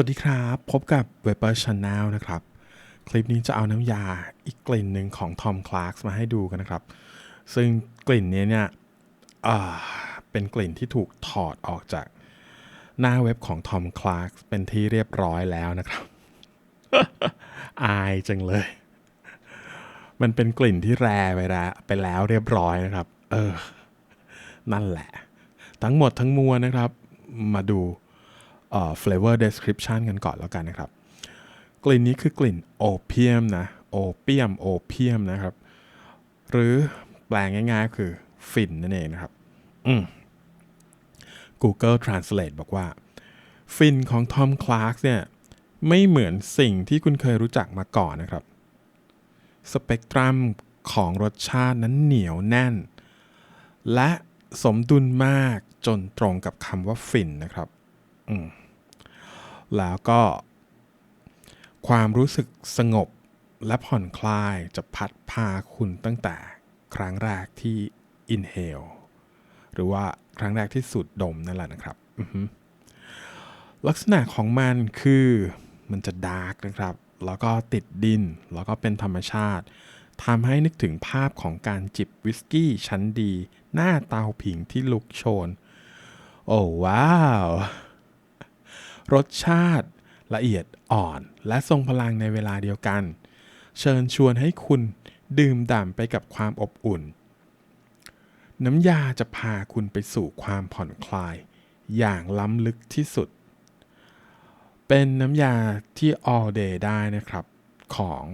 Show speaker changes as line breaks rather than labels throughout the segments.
วัสดีครับ พบกับ w e b e r Channel นะครับ คลิปนี้จะเอาน้ำยาอีกกลิ่นหนึ่งของ Tom Clark มาให้ดูกันนะครับ ซึ่งกลิ่นนี้เนี่ยเป็นกลิ่นที่ถูกถอดออกจากหน้าเว็บของ Tom Clark เป็นที่เรียบร้อยแล้วนะครับ อายจังเลย มันเป็นกลิ่นที่แรไปแล้วไปแล้วเรียบร้อยนะครับ เออ นั่นแหละ ทั้งหมดทั้งมวลนะครับ มาดู flavor description กันก่อนแล้วกันนะครับ กลิ่นนี้คือกลิ่นโอเปียมนะโอเปียมโอเปียมนะครับ หรือแปลงง่ายๆคือฝิ่นนั่นเองนะครับ อืม Google Translate บอกว่าฝิ่นของ Tom Clark เนี่ย ไม่เหมือนสิ่งที่คุณเคยรู้จักมาก่อนนะครับ สเปกตรัมของรสชาตินั้นเหนียวแน่น และสมดุลมากจนตรงกับคำว่าฝิ่นนะครับ แล้วก็ ความรู้สึกสงบและผ่อนคลายจะพัดพาคุณตั้งแต่ครั้งแรกที่ inhale หรือว่าครั้งแรกที่สูดดมนั่นแหละนะครับ ลักษณะของมันคือมันจะดาร์กนะครับ แล้วก็ติดดิน แล้วก็เป็นธรรมชาติทำให้นึกถึงภาพของการจิบวิสกี้ชั้นดี หน้าเตาผิงที่ลุกโชน โอ้ว้าว รสชาติละเอียดอ่อน และทรงพลังในเวลาเดียวกัน เชิญชวนให้คุณดื่มด่ำไปกับความอบอุ่น น้ำยาจะพาคุณไปสู่ความผ่อนคลาย อย่างล้ำลึกที่สุด เป็นน้ำยาที่ all day ได้นะครับ ของ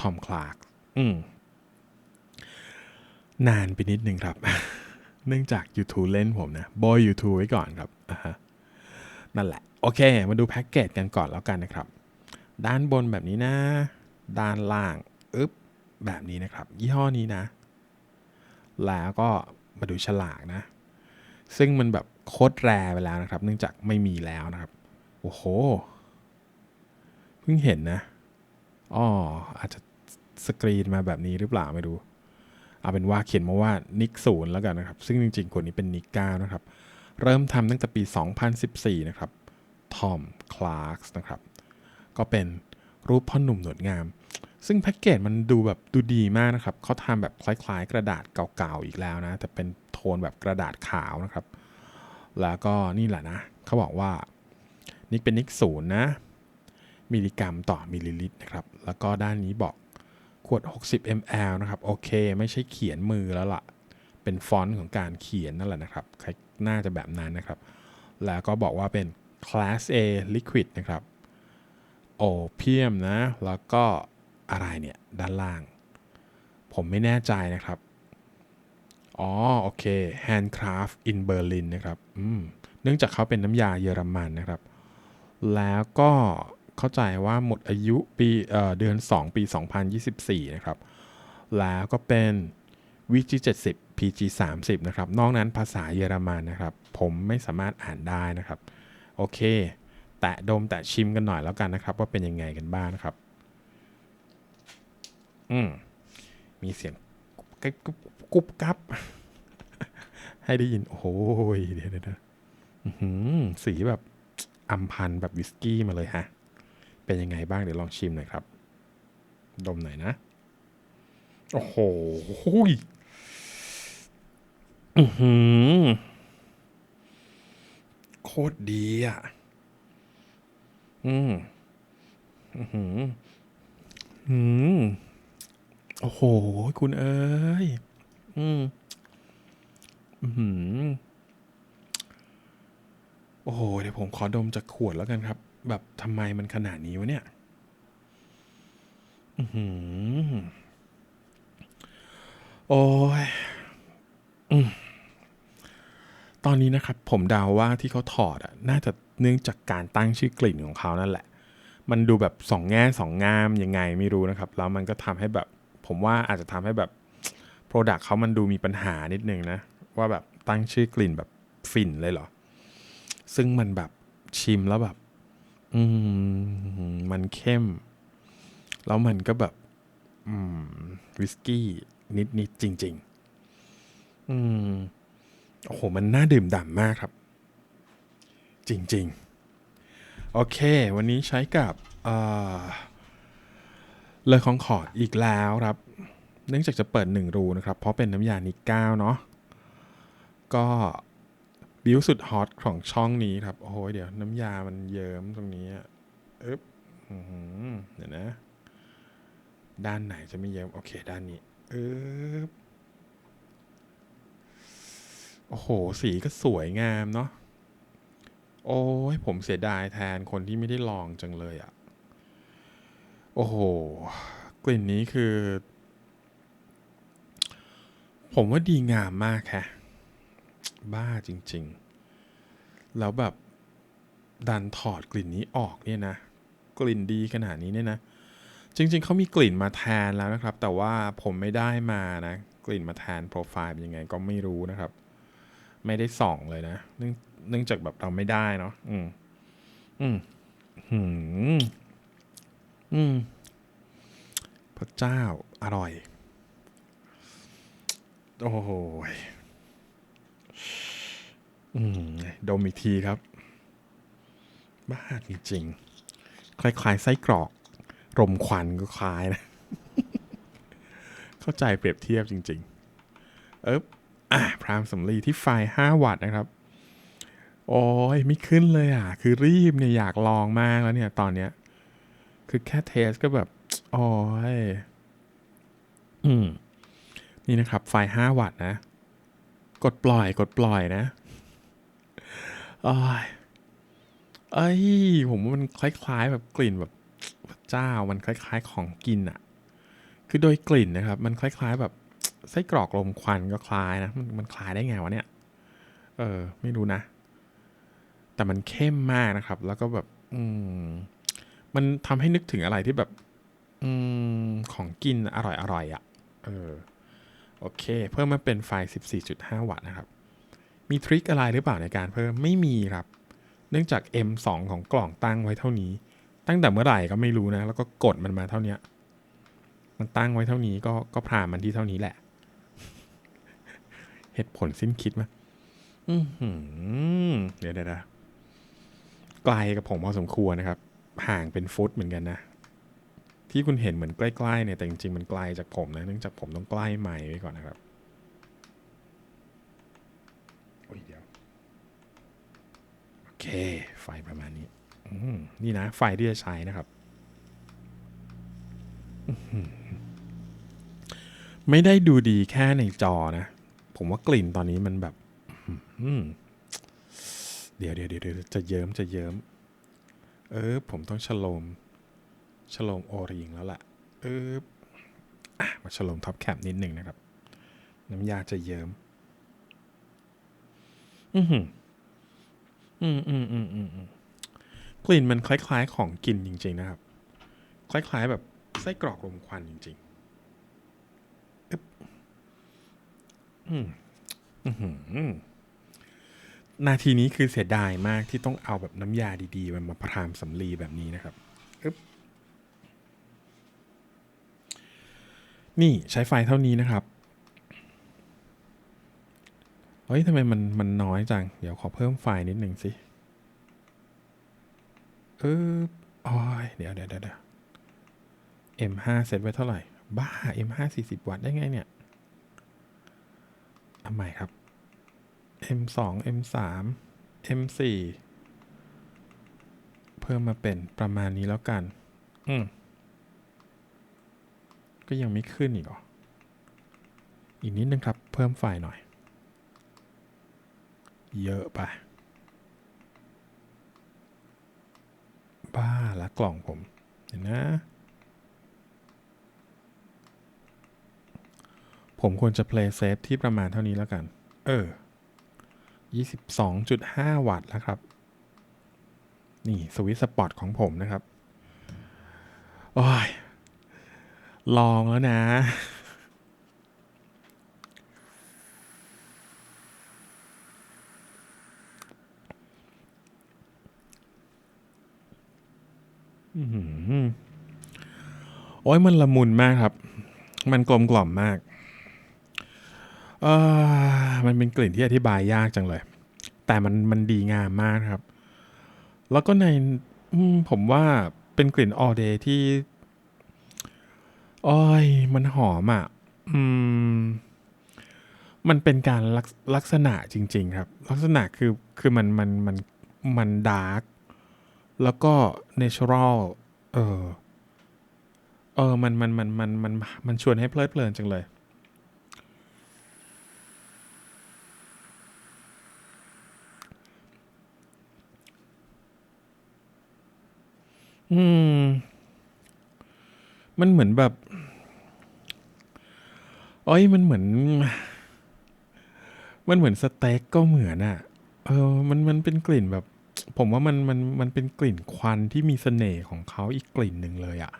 Tom Clark อืมนานไปนิดนึงครับ เนื่องจาก YouTube เล่นผมนะโบย YouTube ไว้ก่อนครับ นั่นแหละ โอเค มาดูแพ็กเกจกันก่อนแล้วกันนะครับ ด้านบนแบบนี้นะ ด้านล่างอึ๊บแบบนี้นะครับ ยี่ห้อนี้นะ แล้วก็มาดูฉลากนะ ซึ่งมันแบบโคตรแรไปแล้วนะครับ เนื่องจากไม่มีแล้วนะครับ โอ้โห เพิ่งเห็นนะอ๋ออาจจะสกรีนมาแบบนี้หรือเปล่าไม่รู้เอาเป็นว่าเขียนมาว่านิกศูนย์แล้วกันนะครับ ซึ่งจริงๆคนนี้เป็นนิกเก้านะครับ เริ่มทำตั้งแต่ปี 2014 นะครับ ทอมคลาร์กนะครับ ก็เป็นรูปพ่อหนุ่มหนวดงาม ซึ่งแพ็กเกจมันดูแบบดูดีมากนะครับเขาทำแบบคล้ายๆ กระดาษเก่าๆอีกแล้วนะ แต่เป็นโทนแบบกระดาษขาวนะครับ แล้วก็นี่แหละนะเขาบอกว่านิกเป็นนิกศูนย์นะ มิลลิกรัมต่อมิลลิลิตรนะครับ แล้วก็ด้านนี้บอกขวด 60 ml นะครับ โอเค ไม่ใช่เขียนมือแล้วล่ะ เป็นฟอนต์ของการเขียนนั่นแหละนะครับ น่าจะแบบนั้นนะครับ แล้วก็บอกว่าเป็น class A liquid นะครับโอเพียมนะ แล้วก็อะไรเนี่ย ด้านล่าง ผมไม่แน่ใจนะครับ อ๋อ โอเค handcraft in Berlin นะครับอืมเนื่องจากเขาเป็นน้ำยาเยอรมันนะครับ แล้วก็เข้าใจว่าหมดอายุปีเอ่อเดือน 2 ปี 2024 นะครับ แล้วก็เป็น VG 70 PG 30นะครับ นอกนั้นภาษาเยอรมันนะครับ ผมไม่สามารถอ่านได้นะครับ โอเค แตะดมแตะชิมกันหน่อยแล้วกันนะครับ ว่าเป็นยังไงกันบ้างนะครับ อืมมีเสียงกุ๊บกับ ให้ได้ยิน โอ้ยเดี๋ยวเดี๋ยวเดี๋ยวอื้อหือสีแบบอัมพันธ์แบบวิสกี้มาเลยฮะ เป็นยังไงบ้างเดี๋ยวลองชิมหน่อยครับ ดมหน่อยนะ โอ้โหอือหือ ตรดีอะ อืมอือหืออืมโอ้โห คุณเอ้ย อืมอือหือโอ้โห เดี๋ยวผมขอดมจากขวดแล้วกันครับ แบบทำไมมันขนาดนี้วะเนี่ย อือหือโอ้ย อืม ตอนนี้นะครับผมเดาว่าที่เขาถอดอะน่าจะเนื่องจากการตั้งชื่อกลิ่นของเขานั่นแหละ มันดูแบบสองแง่สองงามยังไงไม่รู้นะครับ แล้วมันก็ทำให้แบบผมว่าอาจจะทำให้แบบ Product เขามันดูมีปัญหานิดนึงนะ ว่าแบบตั้งชื่อกลิ่นแบบฝิ่นเลยเหรอ ซึ่งมันแบบชิมแล้วแบบ อืมมันเข้ม แล้วมันก็แบบ อืมวิสกี้นิดนิดจริง ๆ อืม โอ้โห มันน่าดื่มด่ำมากครับ จริงๆ โอเค วันนี้ใช้กับเอ่อเลอของขอดอีกแล้วครับ เนื่องจากจะเปิด 1 รูนะครับ เพราะเป็นน้ำยานิก้าเนาะก็บิวสุดฮอตของช่องนี้ครับ โอ้โห เดี๋ยวน้ำยามันเยิ้มตรงนี้อึ๊บเดี๋ยวนะ ด้านไหนจะไม่เยิ้มโอเค ด้านนี้อึ๊บ โอ้โห สีก็สวยงามเนาะ โอ้ยผมเสียดายแทนคนที่ไม่ได้ลองจังเลยอะ่ะ โอ้โห กลิ่นนี้คือ ผมว่าดีงามมากแค่บ้าจริง ๆ แล้วแบบดันถอดกลิ่นนี้ออกเนี่ยนะ กลิ่นดีขนาดนี้เนี่ยนะ จริง ๆ เขามีกลิ่นมาแทนแล้วนะครับ แต่ว่าผมไม่ได้มานะ กลิ่นมาแทนโปรไฟล์เป็นยังไงก็ไม่รู้นะครับ ไม่ได้ส่องเลยนะเนื่องเนื่องจากแบบเราไม่ได้เนาะอืม อืมหืมอืมพระเจ้าอร่อย โอ้โหยอืมดมอีกทีครับ บ้าจริงๆ คล้ายๆ ไส้กรอก รมควันก็คล้ายนะ เข้าใจเปรียบเทียบจริง ๆ เอ๊บ อะพรามสำลีที่ไฟ5วัตต์นะครับ โอ้ยไม่ขึ้นเลยอะ คือรีบเนี่ยอยากลองมากแล้วเนี่ยตอนเนี้ย คือแค่เทสก็แบบโอ้ยอืมนี่นะครับ ไฟ5วัตต์นะ กดปล่อยกดปล่อยนะโอ้ยเอ้ย ผมว่ามันคล้าย ๆ แบบกลิ่นแบบพระเจ้ามันคล้าย ๆ ของกินอะ คือโดยกลิ่นนะครับ มันคล้าย ๆ แบบ ไส้กรอกลมควันก็คล้ายนะ มันมันคล้ายได้ไงวะเนี่ย เออ ไม่รู้นะ แต่มันเข้มมากนะครับ แล้วก็แบบ อืม มันทำให้นึกถึงอะไรที่แบบ อืม ของกินอร่อยอร่อยอะ่ะ เออ โอเค เพิ่มมาเป็นไฟ 14.5 วัตต์นะครับ มีทริคอะไรหรือเปล่าในการเพิ่ม ไม่มีครับ เนื่องจาก M2 ของกล่องตั้งไว้เท่านี้ ตั้งแต่เมื่อไหร่ก็ไม่รู้นะ แล้วก็กดมันมาเท่านี้มันตั้งไว้เท่านี้ก็ก็พรามันที่เท่านี้แหละ เหตุผลสิ้นคิดไหมอือหือเดี๋ยวเดี๋ยวเดี๋ยวไกลกับผมพอสมควรนะครับ ห่างเป็นฟุตเหมือนกันนะ ที่คุณเห็นเหมือนใกล้ๆเนี่ยแต่จริงๆมันไกลจากผมนะเนื่องจากผมต้องใกล้ไมค์ไว้ก่อนนะครับโอ้ยเดี๋ยวโอเค ไฟประมาณนี้อืมนี่นะ ไฟที่จะใช้นะครับอื้อหือไม่ได้ดูดีแค่ในจอนะ ผมว่ากลิ่นตอนนี้มันแบบเดี๋ยวเดี๋ยวเดี๋ยวจะเยิ้มจะเยิ้ม เออ ผมต้องฉลมฉลมโอริงแล้วล่ะ เออมาฉลมท็อปแคปนิดหนึ่งนะครับ น้ำยาจะเยิ้ม อือหืออืมอืมอืมอืมอืมกลิ่นมันคล้าย ๆ ของกินจริง ๆ นะครับ คล้าย ๆ แบบไส้กรอกลมควันจริงๆ นาทีนี้คือเสียดายมากที่ต้องเอาแบบน้ำยาดีๆ มันมาพรามสำลีแบบนี้นะครับบนี่ใช้ไฟเท่านี้นะครับ เฮ้ยทำไมมันมันน้อยจัง เดี๋ยวขอเพิ่มไฟนิดหนึ่งสิ เออเดี๋ยวเดี๋ยวเดี๋ยวเดี๋ยว M5 เซตไว้เท่าไหร่ บ้า M5 40 วัตต์ได้ไงเนี่ย ทำไมครับ M2 M3 M4 เพิ่มมาเป็นประมาณนี้แล้วกัน อืม ก็ยังไม่ขึ้นอีกหรอ อีกนิดนึงครับ เพิ่มไฟหน่อย เยอะไป บ้าละกล่องผม เห็นนะ ผมควรจะ play safe ที่ประมาณเท่านี้แล้วกัน เออ 22.5 วัตต์แล้วครับ นี่สวิตสปอตของผมนะครับ โอ้ย ลองแล้วนะอื้อหือโอ้ยมันละมุนมากครับ มันกลมกล่อมมาก เออมันเป็นกลิ่นที่อธิบายยากจังเลย แต่มันมันดีงามมากครับ แล้วก็ในผมว่าเป็นกลิ่น all day ที่โอ้ยมันหอมอะ อืม มันเป็นการลักษลักษณะจริง ๆ ครับ ลักษณะคือคือมันมันมันมันดาร์กแล้วก็เนเชอรัลเออ เออ มันมันมันมันมันมันชวนให้เพลิดเพลินจังเลย อืม มันเหมือนแบบเอ้ยมันเหมือน มันเหมือนสเต็กก็เหมือนอะเออ มันมันเป็นกลิ่นแบบ ผมว่ามันมันมันเป็นกลิ่นควันที่มีเสน่ห์ของเขาอีกกลิ่นหนึ่งเลยอะ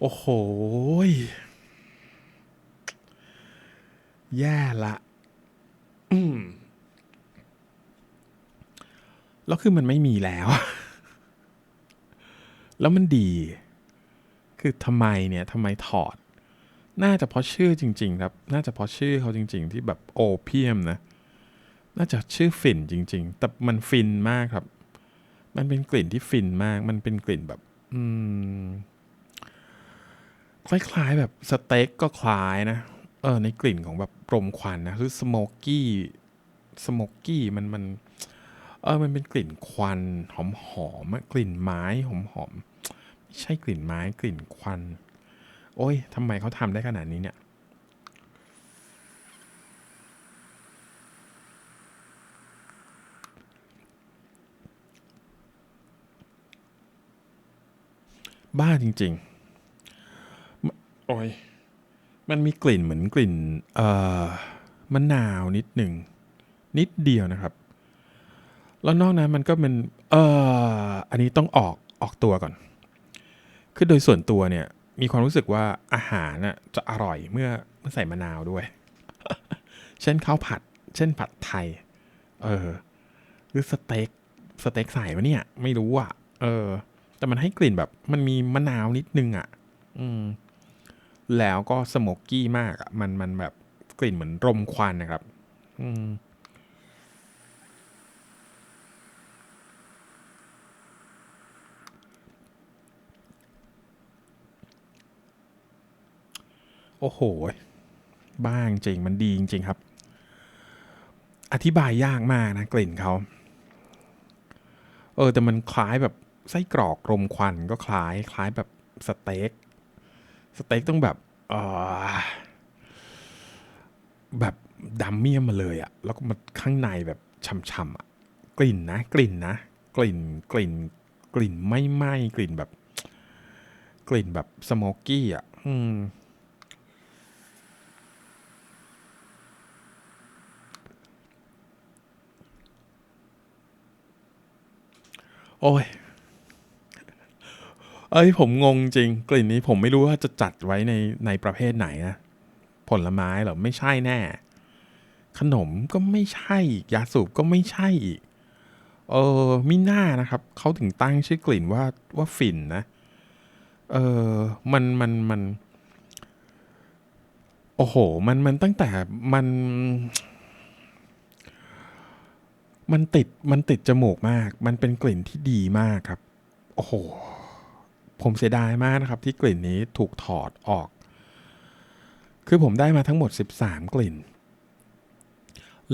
โอ้โหแย่ละแล้วคือมันไม่มีแล้ว แล้วมันดี คือทำไมเนี่ยทำไมถอด น่าจะเพราะชื่อจริง ๆ ครับ น่าจะเพราะชื่อเขาจริง ๆ ที่แบบโอเพียมนะ น่าจะชื่อฝิ่นจริง ๆ แต่มันฟินมากครับ มันเป็นกลิ่นที่ฟินมาก มันเป็นกลิ่นแบบ อืม คล้ายๆแบบสเต็กก็คล้ายนะ เออ ในกลิ่นของแบบรมควันนะ คือสโมกกี้ สโมกกี้มันมัน เออมันเป็นกลิ่นควันหอมหอมะกลิ่นไม้หอมหอมๆไม่ใช่กลิ่นไม้กลิ่นควัน โอ้ยทำไมเขาทำได้ขนาดนี้เนี่ยบ้าจริงๆ โอ้ย มันมีกลิ่นเหมือนกลิ่น เอ่อมะนาวนิดหนึ่ง นิดเดียวนะครับ แล้วนอกนั้นมันก็เป็นเอออันนี้ต้องออกออกตัวก่อน คือโดยส่วนตัวเนี่ย มีความรู้สึกว่าอาหารน่ะจะอร่อยเมื่อเมื่อใส่มะนาวด้วย เช่นข้าวผัด เช่นผัดไทย เออ หรือสเต็กสเต็กใส่วะเนี่ย ไม่รู้อะ เออ แต่มันให้กลิ่นแบบ มันมีมะนาวนิดนึงอะ อืม แล้วก็สโมกกี้มากอะ มันมันแบบกลิ่นเหมือนรมควันนะครับ อืม โอ้โห บ้างจริงมันดีจริงๆครับ อธิบายยากมากนะกลิ่นเขา เออ แต่มันคล้ายแบบไส้กรอกรมควันก็คล้ายคล้ายแบบสเต็ก สเต็กต้องแบบเออแบบดัมเมียมมาเลยอะแล้วก็มาข้างในแบบช่ำๆอะกลิ่นนะ กลิ่นนะ กลิ่นกลิ่น กลิ่นไม่ไหม้กลิ่นแบบ กลิ่นแบบสโมกกี้อะอืม โอ้ย เอ้ยผมงงจริง กลิ่นนี้ผมไม่รู้ว่าจะจัดไว้ในในประเภทไหนนะ ผลไม้เหรอ ไม่ใช่แน่ ขนมก็ไม่ใช่อีกยาสูบก็ไม่ใช่อีก เออมิน่านะครับ เขาถึงตั้งชื่อกลิ่นว่าว่าฝิ่นนะ เออมันมันมัน โอ้โห มันมันตั้งแต่มัน มันติดมันติดจมูกมาก มันเป็นกลิ่นที่ดีมากครับ โอ้โห ผมเสียดายมากนะครับ ที่กลิ่นนี้ถูกถอดออก คือผมได้มาทั้งหมด 13 กลิ่น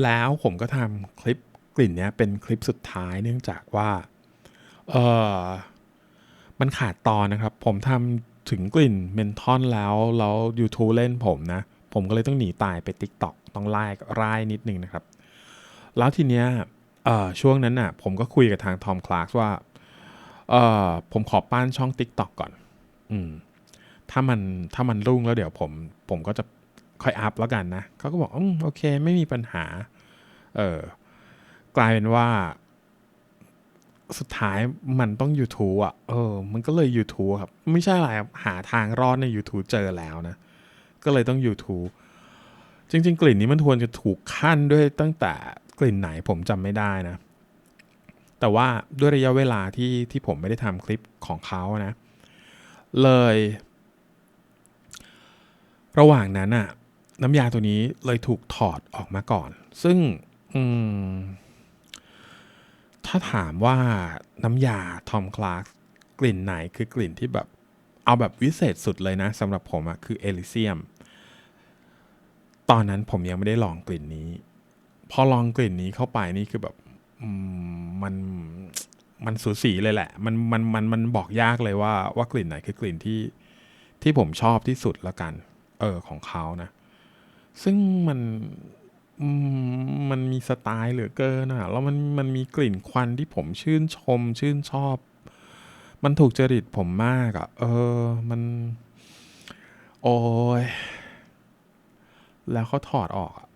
แล้วผมก็ทำคลิปกลิ่นนี้เป็นคลิปสุดท้ายเนื่องจากว่าเออมันขาดตอนนะครับ ผมทำถึงกลิ่นเมนทอนแล้ว แล้ว YouTube เล่นผมนะ ผมก็เลยต้องหนีตายไป TikTok ต้องไล่ไล่นิดนึงนะครับ แล้วทีเนี้ย ช่วงนั้นน่ะผมก็คุยกับทางทอมคลาร์กว่าผมขอป้านช่อง TikTok ก่อนอืมถ้ามันถ้ามันรุ่งแล้วเดี๋ยวผม ผมก็จะค่อยอัพแล้วกันนะเขาก็บอกอโอเค ไม่มีปัญหา เออกลายเป็นว่า สุดท้ายมันต้อง YouTube อะ เออ มันก็เลย YouTube ครับ ไม่ใช่อะไรหาทางรอดใน YouTube เจอแล้วนะ ก็เลยต้อง YouTube จริง ๆ กลิ่นนี้มันควรจะถูกขั้นด้วยตั้งแต่ กลิ่นไหนผมจำไม่ได้นะ แต่ว่าด้วยระยะเวลาที่ที่ผมไม่ได้ทำคลิปของเขานะ เลย ระหว่างนั้นอะน้ำยาตัวนี้เลยถูกถอดออกมาก่อน ซึ่งถถ้าถามว่าน้ำยาทอมคลาร์กกลิ่นไหนคือกลิ่นที่แบบเอาแบบวิเศษสุดเลยนะสำหรับผมอะคือเอลิเซียม ตอนนั้นผมยังไม่ได้ลองกลิ่นนี้ พอลองกลิ่นนี้เข้าไปนี่คือแบบมันมันสูสีเลยแหละ มันมันมันมันบอกยากเลยว่าว่ากลิ่นไหนคือกลิ่นที่ที่ผมชอบที่สุดละกัน เออของเขานะ ซึ่งมันมันมีสไตล์เหลือเกินอะ แล้วมันมันมีกลิ่นควันที่ผมชื่นชม ชื่นชอบ มันถูกจริตผมมากอะ เออ มัน โอ้ย แล้วเขาถอดออกอะ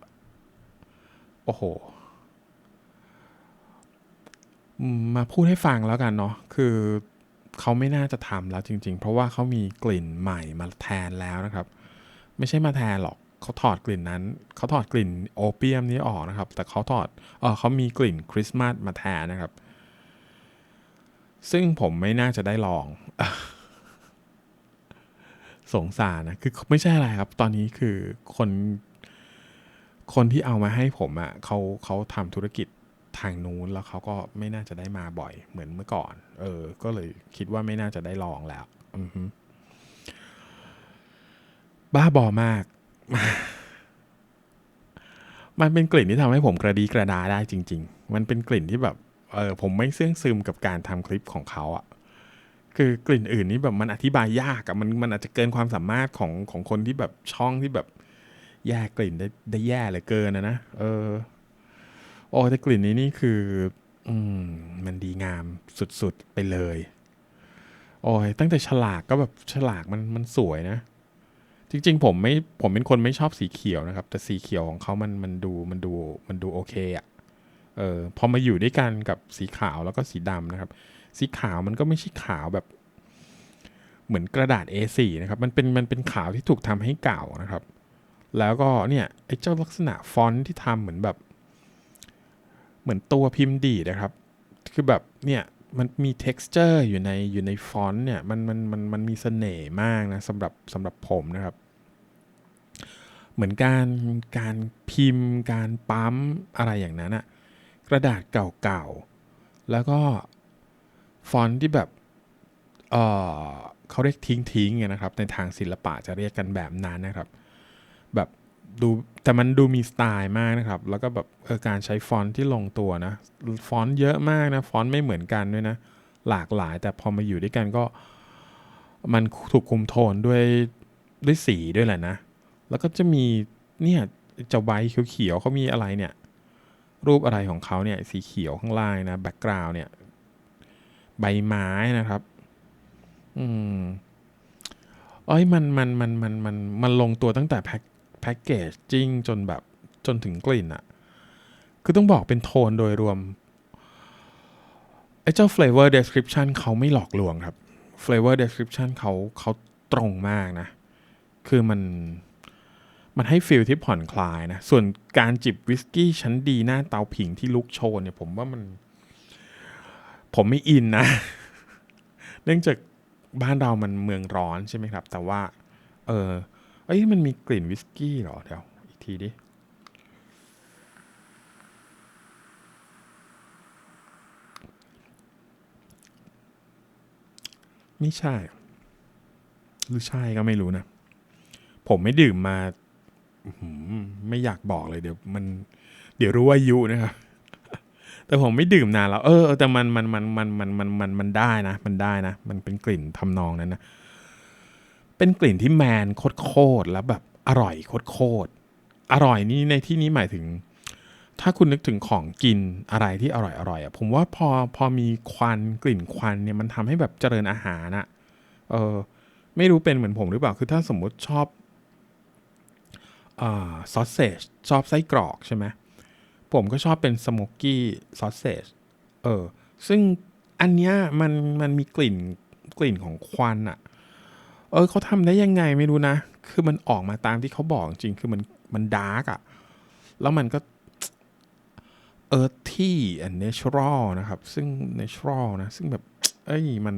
โอ้โหมมาพูดให้ฟังแล้วกันเนาะคือเขาไม่น่าจะทำแล้วจริง ๆ เพราะว่าเขามีกลิ่นใหม่มาแทนแล้วนะครับ ไม่ใช่มาแทนหรอกเขาถอดกลิ่นนั้น เขาถอดกลิ่นโอเปียมนี้ออกนะครับ แต่เขาถอดเออเขามีกลิ่นคริสต์มาสมาแทนนะครับ ซึ่งผมไม่น่าจะได้ลอง สงสารนะ คือไม่ใช่อะไรครับ ตอนนี้คือคน คนที่เอามาให้ผมอะ่ะเขาเขาทำธุรกิจทางนู้นแล้วเขาก็ไม่น่าจะได้มาบ่อยเหมือนเมื่อก่อน เออ ก็เลยคิดว่าไม่น่าจะได้ลองแล้วอืบ้าบอมาก มันเป็นกลิ่นที่ทำให้ผมกระดีกระดาได้จริง ๆ มันเป็นกลิ่นที่แบบ เออผมไม่เสื่องซึมกับการทำคลิปของเขาอะคือกลิ่นอื่นนี่แบบมันอธิบายยากอะมันมันอาจจะเกินความสามารถของของคนที่แบบช่องที่แบบ แยกกลิ่นได้ได้แย่เหลือเกินนะนะเออโอ้แต่กลิ่นนี้นี่คือ อืม มันดีงามสุดๆไปเลย โอ้ยตั้งแต่ฉลากก็แบบฉลากมันมันสวยนะ จริง ๆ ผมไม่ผมเป็นคนไม่ชอบสีเขียวนะครับ แต่สีเขียวของเขามันมันดูมันดูมันดูโอเคอะ่ะเออพอมาอยู่ด้วยกันกับสีขาวแล้วก็สีดำนะครับ สีขาวมันก็ไม่ใช่ขาวแบบ เหมือนกระดาษ A4 นะครับ มันเป็นมันเป็นขาวที่ถูกทำให้เก่านะครับ แล้วก็เนี่ยไอ้เจ้าลักษณะฟอนต์ที่ทำเหมือนแบบ เหมือนตัวพิมพ์ดีนะครับ คือแบบเนี่ยมันมี texture อยู่ในอยู่ในฟอนต์เนี่ยมันมันมันมันมีเสน่ห์มากนะสำหรับสำหรับผมนะครับ เหมือนการการพิมพ์ การปั๊มอะไรอย่างนั้นอะกระดาษเก่าๆ แล้วก็ฟอนต์ที่แบบเออเขาเรียกทิ้งทิ้งๆนะครับ ในทางศิลปะจะเรียกกันแบบนั้นนะครับ แบบดูแต่มันดูมีสไตล์มากนะครับ แล้วก็แบบเออการใช้ฟอนต์ที่ลงตัวนะ ฟอนต์เยอะมากนะ ฟอนต์ไม่เหมือนกันด้วยนะ หลากหลาย แต่พอมาอยู่ด้วยกันก็ มันถูกคุมโทนด้วยด้วยสีด้วยแหละนะ แล้วก็จะมีเนี่ยจะไว้เขียวๆเขามีอะไรเนี่ย รูปอะไรของเขาเนี่ย สีเขียวข้างล่างนะแบ็กกราวน์เนี่ย ใบไม้นะครับ อืมเอ้ยมันมันมันมันมันมันลงตัวตั้งแต่แพ็ค แพ็กเกจจิ้งจนแบบจนถึงกลิ่นอะคือต้องบอกเป็นโทนโดยรวม ไอ้เจ้า flavor description เขาไม่หลอกลวงครับ flavor description เขาเขาตรงมากนะ คือมันมันให้ฟีลที่ผ่อนคลายนะ ส่วนการจิบวิสกี้ชั้นดีหน้าเตาผิงที่ลุกโชนเนี่ยผมว่ามัน ผมไม่อินนะ เนื่องจากบ้านเรามันเมืองร้อนใช่ไหมครับ แต่ว่า เออ เอ้ยมันมีกลิ่นวิสกี้เหรอเดี๋ยว อีกทีดิ ไม่ใช่ หรือใช่ก็ไม่รู้นะ ผมไม่ดื่มมาอไม่อยากบอกเลยเดี๋ยวมัน เดี๋ยวรู้ว่ายุนะครับแต่ผมไม่ดื่มนานแล้ว เออเออแต่มันมันมันมันมันมันมันมันได้นะ มันได้นะ มันเป็นกลิ่นทำนองนั้นนะ เป็นกลิ่นที่แมนโคตรแล้วแบบอร่อยโคตรอร่อยนี่ในที่นี้หมายถึง ถ้าคุณนึกถึงของกินอะไรที่อร่อยอร่อยอะผมว่าพอพอมีควันกลิ่นควันเนี่ยมันทำให้แบบเจริญอาหารอะเออไม่รู้เป็นเหมือนผมหรือเปล่าคือถ้าสมมุติชอบอ่าซอสเซจชอบไส้กรอกใช่ไหมผมก็ชอบเป็นสโมกกี้ซอสเซจเออซึ่งอันเนี้ยมันมันมีกลิ่นกลิ่นของควันอะ เออเขาทำได้ยังไงไม่รู้นะ คือมันออกมาตามที่เขาบอกจริง คือมันมันดาร์กอะแล้วมันก็เอิร์ธที่แอนเนเชอรัลนะครับ ซึ่งเนเชอรัลนะ ซึ่งแบบ เอ้ยมัน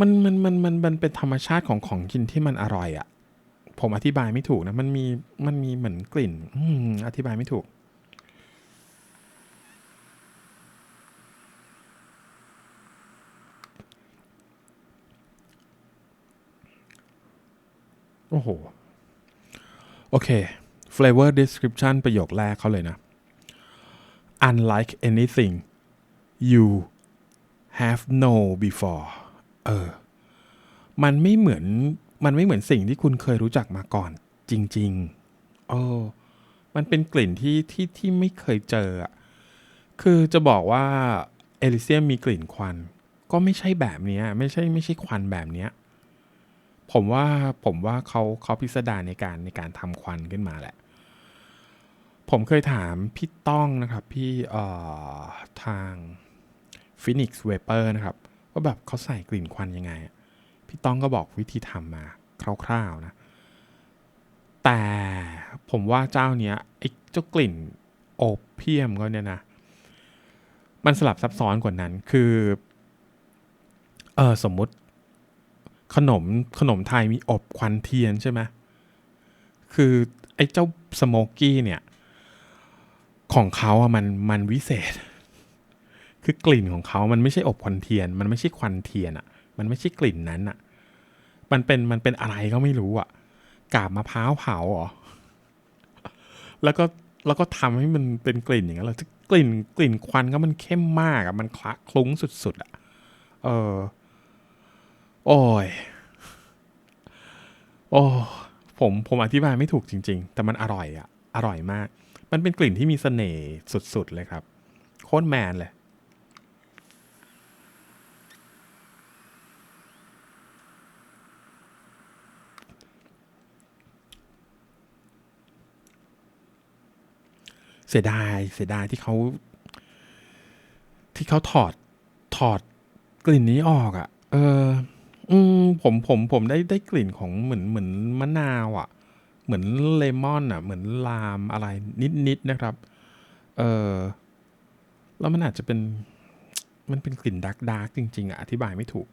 มันมันมันมันมันเป็นธรรมชาติของของกินที่มันอร่อยอะ่ะ ผมอธิบายไม่ถูกนะ มันมีมันมีเหมือนกลิ่น อือธิบายไม่ถูก โอ้โห โอเค flavor description ประโยคแรกเขาเลยนะ unlike anything you have know before เออ มันไม่เหมือน มันไม่เหมือนสิ่งที่คุณเคยรู้จักมาก่อน จริงๆ เออ มันเป็นกลิ่นที่ที่ที่ไม่เคยเจออะคือจะบอกว่าเอลิเซียมมีกลิ่นควัน ก็ไม่ใช่แบบนี้ ไม่ใช่ไม่ใช่ควันแบบเนี้ย ผมว่าผมว่าเขาเขาพิสดารในการในการทำควันขึ้นมาแหละ ผมเคยถามพี่ต้องนะครับพี่เอ่อทาง Phoenix Vapor นะครับว่าแบบเขาใส่กลิ่นควันยังไงอะพี่ต้องก็บอกวิธีทำมาคร่าวๆนะ แต่ผมว่าเจ้าเนี้ยไอ้เจ้ากลิ่นโอเพียมเขาเนี่ยนะ มันสลับซับซ้อนกว่านั้นคือเออสมมุติ ขนมขนมไทยมีอบควันเทียนใช่ไหมคือไอ้เจ้าสโมกกี้เนี่ย ของเขาอะมันมันวิเศษ คือกลิ่นของเขามันไม่ใช่อบควันเทียน มันไม่ใช่ควันเทียนอะมันไม่ใช่กลิ่นนั้นอะมันเป็นมันเป็นอะไรก็ไม่รู้อะกาบมะพร้าวเผาเหรอแล้วก็แล้วก็ทำให้มันเป็นกลิ่นอย่างนั้นเลยกลิ่นกลิ่นควันก็มันเข้มมากอะมันคละคลุ้งสุดๆอะเออ โอ้ย โอ้ ผมผมอธิบายไม่ถูกจริง ๆ แต่มันอร่อยอะอร่อยมาก มันเป็นกลิ่นที่มีเสน่ห์สุด ๆ เลยครับ โคตรแมนเลย เสียดาย เสียดายที่เขาที่เขาถอดถอดกลิ่นนี้ออกอะ่ะ เออ อืมผมผมผมได้ได้กลิ่นของเหมือนเหมือนมะนาวอะ่ะ เหมือนเลมอนอะ่ะ เหมือนลามอะไรนิดๆนะครับ เออแล้วมันอาจจะเป็น มันเป็นกลิ่นดาร์กดาร์กจริง ๆอะ่ะอธิบายไม่ถูก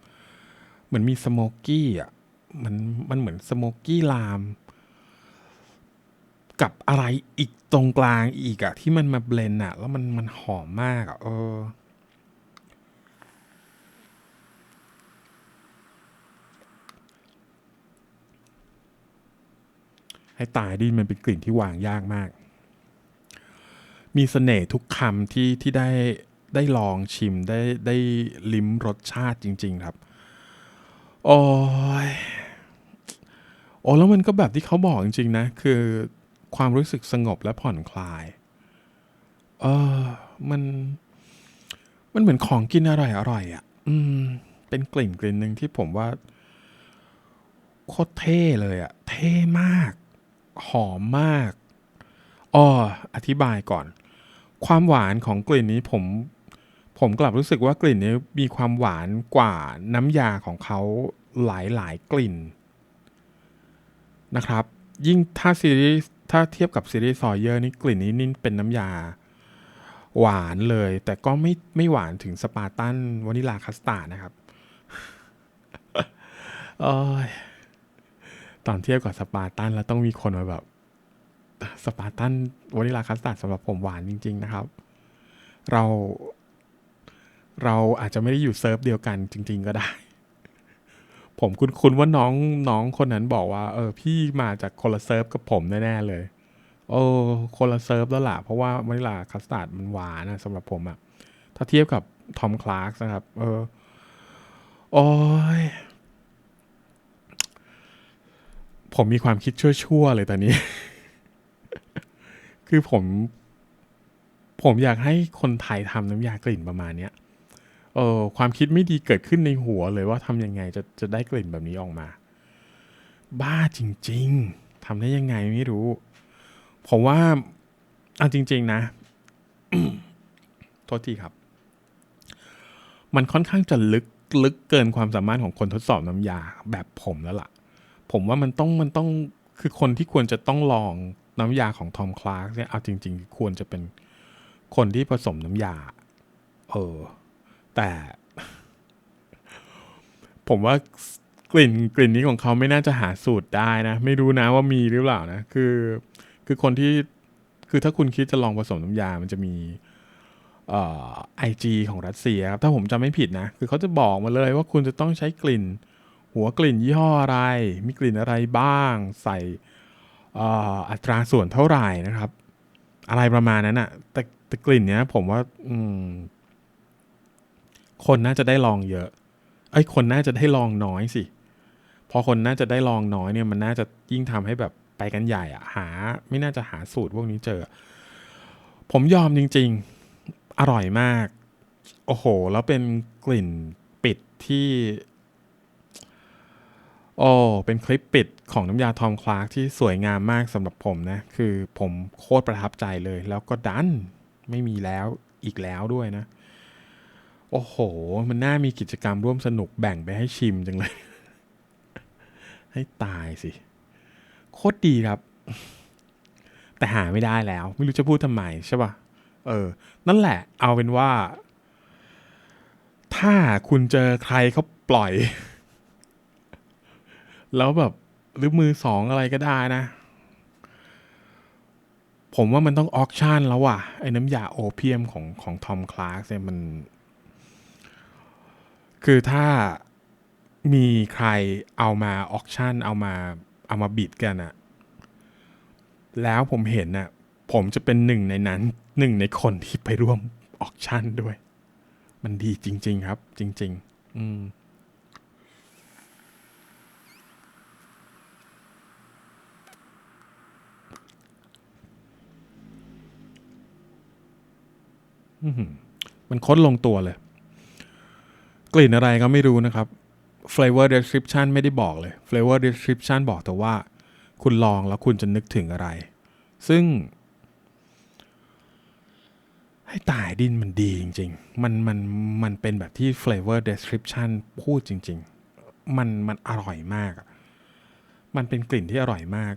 เหมือนมีสโมกกี้อะมันมันเหมือนสโมกกี้ลาม กับอะไรอีกตรงกลางอีกอะที่มันมาเบลนด์อะแล้วมันมันหอมมากอะเออ ให้ตายดิมันเป็นกลิ่นที่วางยากมาก มีเสน่ห์ทุกคำที่ที่ได้ได้ลองชิมได้ได้ลิ้มรสชาติจริง ๆ ครับ โอ้ยโอ้แล้วมันก็แบบที่เขาบอกจริง ๆ นะ คือความรู้สึกสงบและผ่อนคลาย เออ มัน มันเหมือนของกินอร่อยอร่อยๆอะ อืม เป็นกลิ่นกลิ่นหนึ่งที่ผมว่าโคตรเท่เลยอะ เท่มาก หอมมากอ้ออธิบายก่อน ความหวานของกลิ่นนี้ผม ผมกลับรู้สึกว่ากลิ่นนี้มีความหวานกว่าน้ำยาของเขาหลายหลายๆกลิ่นนะครับ ยิ่งถ้าซีรีส์ถ้าเทียบกับซีรีส์ซอยเยอร์นี่กลิ่นนี้นี่เป็นน้ำยาหวานเลย แต่ก็ไม่ไม่หวานถึงสปาร์ตันวานิลาคัสตาร์นะครับ โอ้ย ตอนเทียบกับสปาร์ตันแล้วต้องมีคนมาแบบสปาร์ตันวานิลาคัสตาร์ดสำหรับผมหวานจริง ๆ นะครับ เราเราอาจจะไม่ได้อยู่เซิร์ฟเดียวกันจริง ๆ ก็ได้ ผมคุ้นๆว่าน้องน้องคนนั้นบอกว่า เออ พี่มาจากคนละเซิร์ฟกับผมแน่ๆเลย โอ้คนละเซิร์ฟแล้วล่ะ เพราะว่าวานิลาคัสตาร์ดมันหวานนะสำหรับผมอะถ้าเทียบกับทอมคลาร์กนะครับ เออ โอ้ย ผมมีความคิดชั่วๆเลยตอนนี้ คือผม ผมอยากให้คนไทยทำน้ำยากลิ่นประมาณเนี้ยเออความคิดไม่ดีเกิดขึ้นในหัวเลยว่าทำยังไงจะจะได้กลิ่นแบบนี้ออกมา บ้าจริง ๆทำได้ยังไงไม่รู้ ผมว่าเอาจริง ๆ นะ โทษทีครับ มันค่อนข้างจะลึกลึกเกินความสามารถของคนทดสอบน้ำยาแบบผมแล้วล่ะ ผมว่ามันต้องมันต้องคือคนที่ควรจะต้องลองน้ำยาของทอมคลาร์กเนี่ยเอาจริง ๆ ควรจะเป็นคนที่ผสมน้ำยา เออ แต่ ผมว่ากลิ่นกลิ่นนี้ของเขาไม่น่าจะหาสูตรได้นะ ไม่รู้นะว่ามีหรือเปล่านะ คือ คือคนที่คือถ้าคุณคิดจะลองผสมน้ำยา มันจะมีเอ่อไอจีของรัสเซียครับ ถ้าผมจำไม่ผิดนะ คือเขาจะบอกมาเลยว่าคุณจะต้องใช้กลิ่น หัวกลิ่นยี่ห้ออะไร มีกลิ่นอะไรบ้าง ใส่อัตราส่วนเท่าไหร่นะครับ อะไรประมาณนั้นอะแต่แต่กลิ่นเนี้ยผมว่าอืมคนน่าจะได้ลองเยอะ ไอ้คนน่าจะได้ลองน้อยสิ พอคนน่าจะได้ลองน้อยเนี่ยมันน่าจะยิ่งทำให้แบบไปกันใหญ่อะหา ไม่น่าจะหาสูตรพวกนี้เจอ ผมยอมจริง ๆ อร่อยมาก โอ้โห แล้วเป็นกลิ่นปิดที่ โอ้เป็นคลิปปิดของน้ำยาทอมคลาร์กที่สวยงามมากสำหรับผมนะ คือผมโคตรประทับใจเลย แล้วก็ดันไม่มีแล้วอีกแล้วด้วยนะ โอ้โห มันน่ามีกิจกรรมร่วมสนุกแบ่งไปให้ชิมจังเลย ให้ตายสิ โคตรดีครับ แต่หาไม่ได้แล้ว ไม่รู้จะพูดทำไมใช่ป่ะ เออ นั่นแหละ เอาเป็นว่า ถ้าคุณเจอใครเขาปล่อย แล้วแบบหรือมือสองอะไรก็ได้นะ ผมว่ามันต้องออกชั่นแล้วว่ะ ไอ้น้ำยาโอเพียมของของทอมคลาสเนี่ยมัน คือถ้ามีใครเอามาออกชั่น เอามาเอามาบิดกันอะแล้วผมเห็นน่ะผมจะเป็นหนึ่งในนั้นหนึ่งในคนที่ไปร่วมออกชั่นด้วย มันดีจริง ๆ ครับ จริง ๆ อืม อื้อหือ มันค้นลงตัวเลย กลิ่นอะไรก็ไม่รู้นะครับ flavor description ไม่ได้บอกเลย flavor description บอกแต่ว่า คุณลองแล้วคุณจะนึกถึงอะไร ซึ่ง ให้ตายดินมันดีจริง ๆ มันมันมันเป็นแบบที่ flavor description พูดจริง ๆ มันมันอร่อยมาก มันเป็นกลิ่นที่อร่อยมาก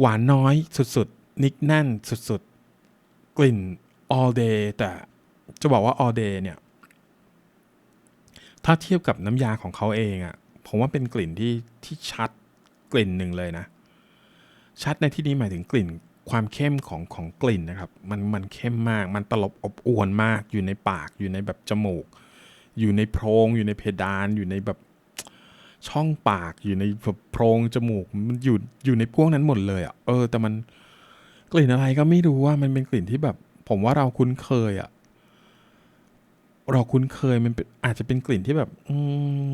หวานน้อยสุดๆ นิกแน่นสุดๆ กลิ่น all day แต่จะบอกว่า all day เนี่ย ถ้าเทียบกับน้ำยาของเขาเองอะผมว่าเป็นกลิ่นที่ที่ชัดกลิ่นหนึ่งเลยนะ ชัดในที่นี้หมายถึงกลิ่นความเข้มของของกลิ่นนะครับ มันมันเข้มมาก มันตลบอบอวนมาก อยู่ในปาก อยู่ในแบบจมูก อยู่ในโพรง อยู่ในเพดาน อยู่ในแบบช่องปาก อยู่ในแบบโพรงจมูก มันอยู่อยู่ในพวกนั้นหมดเลยอะ่ะ เออ แต่มันกลิ่นอะไรก็ไม่รู้ว่ามันเป็นกลิ่นที่แบบ ผมว่าเราคุ้นเคยอะ่ะเราคุ้นเคยมันอาจจะเป็นกลิ่นที่แบบ อื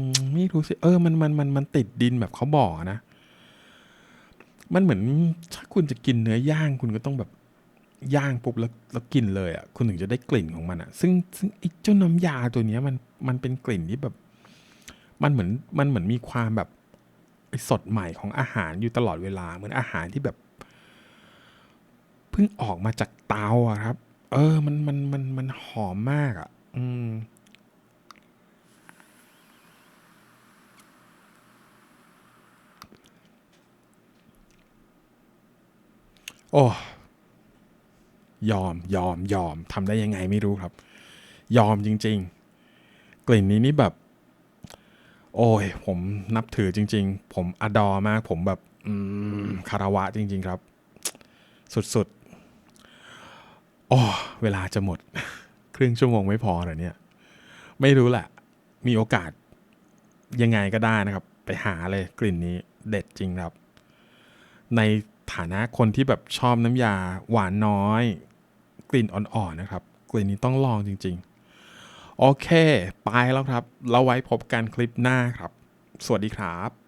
มไม่รู้สิเออมันมันมันมันติดดินแบบเขาบอกนะ มันเหมือนถ้าคุณจะกินเนื้อย่างคุณก็ต้องแบบย่างปุ๊บแล้วแล้วกินเลยอะ่ะ คุณถึงจะได้กลิ่นของมันอะ่ะ ซึ่งซึ่งไอ้เจ้าน้ำยาตัวเนี้ยมันมันเป็นกลิ่นที่แบบ มันเหมือนมันเหมือนมีความแบบสดใหม่ของอาหารอยู่ตลอดเวลา เหมือนอาหารที่แบบเพิ่งออกมาจากเตาอะครับ ออมัน มัน มัน มันหอมมากอะ่ะ อืม โอ้ยอม ยอม ยอม ทำได้ยังไงไม่รู้ครับ ยอมจริง ๆ กลิ่นนี้นี่แบบ โอ้ย ผมนับถือจริง ๆ ผมอดอมาก ผมแบบ อืม คารวะจริง ๆ ครับ สุด ๆ โอ้เวลาจะหมด ครึ่งชั่วโมงไม่พอเหรอเนี่ย ไม่รู้แหละ มีโอกาสยังไงก็ได้นะครับ ไปหาเลยกลิ่นนี้เด็ดจริงครับ ในฐานะคนที่แบบชอบน้ำยาหวานน้อย กลิ่นอ่อนๆนะครับ กลิ่นนี้ต้องลองจริง ๆ โอเค ไปแล้วครับ แล้วไว้พบกันคลิปหน้าครับ สวัสดีครับ